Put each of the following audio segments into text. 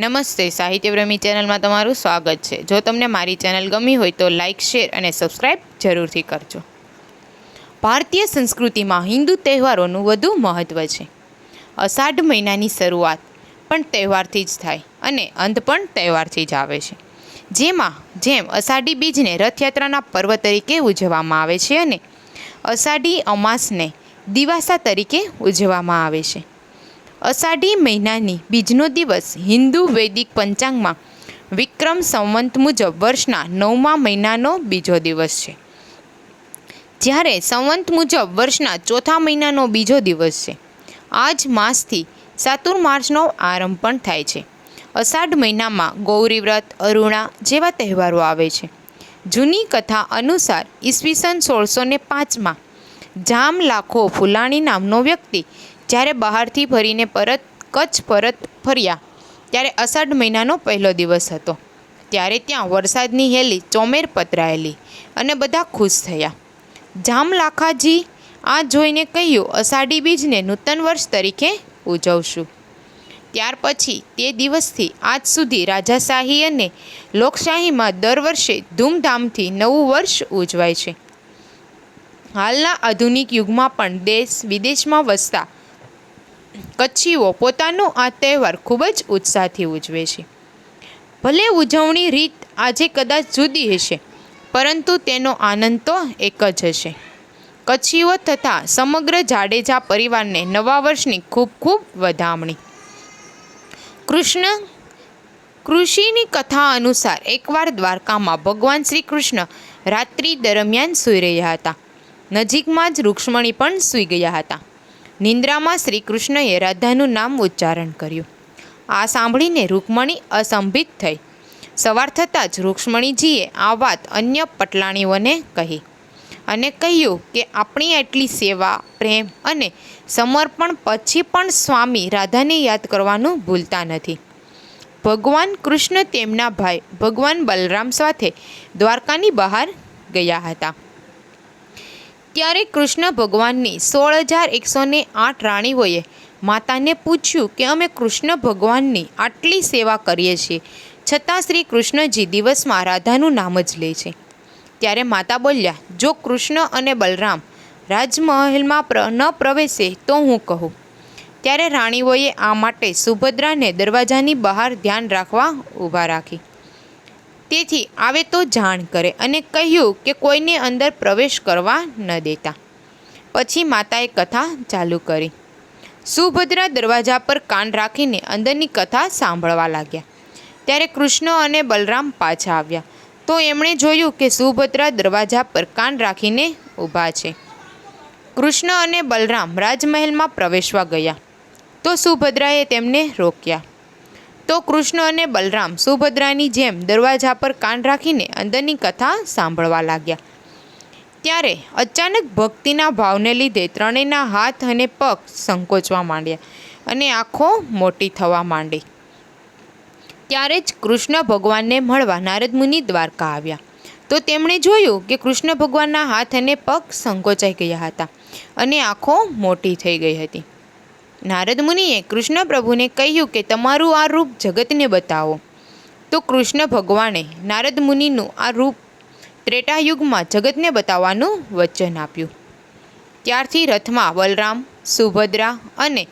નમસ્તે સાહિત્યપ્રેમી ચેનલમાં તમારું સ્વાગત છે. જો તમને મારી ચેનલ ગમી હોય તો લાઇક શેર અને સબસ્ક્રાઈબ જરૂરથી કરજો. ભારતીય સંસ્કૃતિમાં હિન્દુ તહેવારોનું વધુ મહત્ત્વ છે. અષાઢ મહિનાની શરૂઆત પણ તહેવારથી જ થાય અને અંત પણ તહેવારથી જ આવે છે. જેમાં જેમ અષાઢી બીજને રથયાત્રાના પર્વ તરીકે ઉજવવામાં આવે છે અને અષાઢી અમાસને દિવાસા તરીકે ઉજવવામાં આવે છે. અષાઢી મહિનાની બીજનો દિવસ હિન્દુ વૈદિક પંચાંગમાં વિક્રમ સંવંત મુજબ વર્ષના નવમા મહિનાનો બીજો દિવસ છે. જ્યારે સંવંત મુજબ વર્ષના ચોથા મહિનાનો બીજો દિવસ છે. આ જ માસથી ચાતુર્માસનો આરંભ પણ થાય છે. અષાઢ મહિનામાં ગૌરી વ્રત, અરુણા જેવા તહેવારો આવે છે. જૂની કથા અનુસાર ઈસવીસન સોળસો ને પાંચમાં જામ લાખો ફુલાણી નામનો વ્યક્તિ જ્યારે બહારથી ફરીને પરત, કચ્છ પરત ફર્યા, ત્યારે અષાઢ મહિનાનો પહેલો દિવસ હતો. ત્યારે ત્યાં વરસાદની હેલી ચોમેર પતરાયેલી અને બધા ખુશ થયા. જામલાખાજી આ જોઈને કહ્યું, અષાઢી બીજને નૂતન વર્ષ તરીકે ઉજવશું. ત્યાર પછી તે દિવસથી આજ સુધી રાજાશાહી અને લોકશાહીમાં દર વર્ષે ધૂમધામથી નવું વર્ષ ઉજવાય છે. હાલના આધુનિક યુગમાં પણ દેશ વિદેશમાં વસતા કચ્છીઓ પોતાનો આ તહેવાર ખૂબ જ ઉત્સાહથી ઉજવે છે. ભલે ઉજવણી રીત આજે કદાચ જુદી હશે, પરંતુ તેનો આનંદ તો એક જ હશે. કચ્છીઓ તથા સમગ્ર જાડેજા પરિવારને નવા વર્ષની ખૂબ ખૂબ વધામણી. કૃષ્ણ કૃષિની કથા અનુસાર એકવાર દ્વારકામાં ભગવાન શ્રી કૃષ્ણ રાત્રિ દરમિયાન સૂઈ રહ્યા હતા. નજીકમાં જ રૂક્ષ્મણી પણ સૂઈ ગયા હતા. નિંદ્રામાં શ્રી કૃષ્ણએ રાધાનું નામ ઉચ્ચારણ કર્યું. આ સાંભળીને રૂકમણી અસંભિત થઈ. સવાર થતાં જ રૂક્ષ્મણીજીએ આ વાત અન્ય પટલાણીઓને કહી અને કહ્યું કે આપણી આટલી સેવા, પ્રેમ અને સમર્પણ પછી પણ સ્વામી રાધાને યાદ કરવાનું ભૂલતા નથી. ભગવાન કૃષ્ણ તેમના ભાઈ, ભગવાન બલરામ સાથે દ્વારકાની બહાર ગયા હતા. ત્યારે કૃષ્ણ ભગવાનની સોળ હજાર એકસો ને આઠ રાણીઓએ માતાને પૂછ્યું કે અમે કૃષ્ણ ભગવાનની આટલી સેવા કરીએ છીએ. છતાં શ્રી કૃષ્ણજી દિવસમાં રાધાનું નામ જ લે છે. ત્યારે માતા બોલ્યા, જો કૃષ્ણ અને બલરામ રાજમહેલમાં પ્ર, ન પ્રવેશે તો હું કહું. ત્યારે રાણીઓએ આ માટે સુભદ્રાને દરવાજાની બહાર ધ્યાન રાખવા ઊભા રાખી. તેથી આવે તો જાણ કરે અને કહ્યું કે કોઈને અંદર પ્રવેશ કરવા ન દેતા. પછી માતાએ કથા ચાલુ કરી. સુભદ્રા દરવાજા પર કાન રાખીને અંદરની કથા સાંભળવા લાગ્યા. ત્યારે કૃષ્ણ અને બલરામ પાછા આવ્યા. તો એમણે જોયું કે સુભદ્રા દરવાજા પર કાન રાખીને ઊભા છે. કૃષ્ણ અને બલરામ રાજમહેલમાં પ્રવેશવા ગયા. તો સુભદ્રાએ તેમને રોક્યા. તો કૃષ્ણ અને બલરામ સુભદ્રાની જેમ દરવાજા પર કાન રાખીને અંદરની કથા સાંભળવા લાગ્યા. ત્યારે અચાનક ભક્તિના ભાવને લીધે ત્રણેયના હાથ અને પગ સંકોચવા માંડ્યા અને આંખો મોટી થવા માંડી. ત્યારે જ કૃષ્ણ ભગવાનને મળવા નારદ મુનિ દ્વારકા આવ્યા. તો તેમણે જોયું કે કૃષ્ણ ભગવાનના હાથ અને પગ સંકોચાઈ ગયા હતા અને આંખો મોટી થઈ ગઈ હતી. નારદ મુનિએ કૃષ્ણ પ્રભુને કહ્યું કે તમારું આ રૂપ જગતને બતાવો. તો કૃષ્ણ ભગવાને નારદ મુનિનું આ રૂપ ત્રેટાયુગમાં જગતને બતાવવાનું વચન આપ્યું. ત્યારથી રથમાં બલરામ, સુભદ્રા અને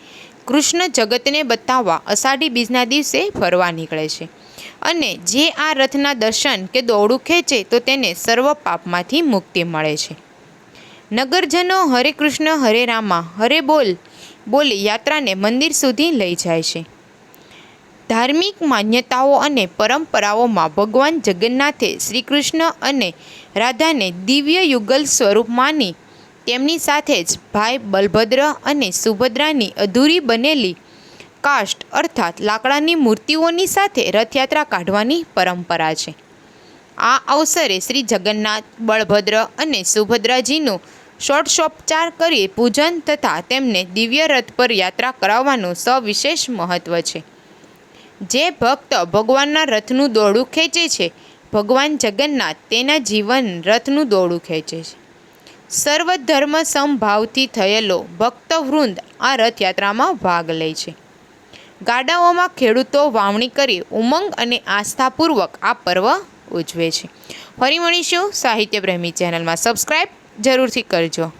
કૃષ્ણ જગતને બતાવવા અષાઢી બીજના દિવસે ફરવા નીકળે છે. અને જે આ રથના દર્શન કે દોડું ખેંચે તો તેને સર્વ પાપમાંથી મુક્તિ મળે છે. નગરજનો હરે કૃષ્ણ, હરે રામા, હરે બોલ બોલી યાત્રાને મંદિર સુધી લઈ જાય છે. ધાર્મિક માન્યતાઓ અને પરંપરાઓમાં ભગવાન જગન્નાથે શ્રી કૃષ્ણ અને રાધાને દિવ્ય યુગલ સ્વરૂપ માની તેમની સાથે જ ભાઈ બલભદ્ર અને સુભદ્રાની અધૂરી બનેલી કાષ્ટ અર્થાત લાકડાની મૂર્તિઓની સાથે રથયાત્રા કાઢવાની પરંપરા છે. આ અવસરે શ્રી જગન્નાથ, બળભદ્ર અને સુભદ્રાજીનું ષોડશોપચાર કરી પૂજન તથા તેમને દિવ્ય રથ પર યાત્રા કરાવવાનું સવિશેષ મહત્ત્વ છે. જે ભક્ત ભગવાનના રથનું દોરડું ખેંચે છે, ભગવાન જગન્નાથ તેના જીવન રથનું દોરડું ખેંચે છે. સર્વ ધર્મ સમભાવથી થયેલો ભક્તવૃંદ આ રથયાત્રામાં ભાગ લે છે. ગાડાઓમાં ખેડૂતો વાવણી કરી ઉમંગ અને આસ્થાપૂર્વક આ પર્વ ઉજવે છે. ફરી મળીશું સાહિત્ય પ્રેમી ચેનલમાં સબસ્ક્રાઈબ જરૂરથી કરજો.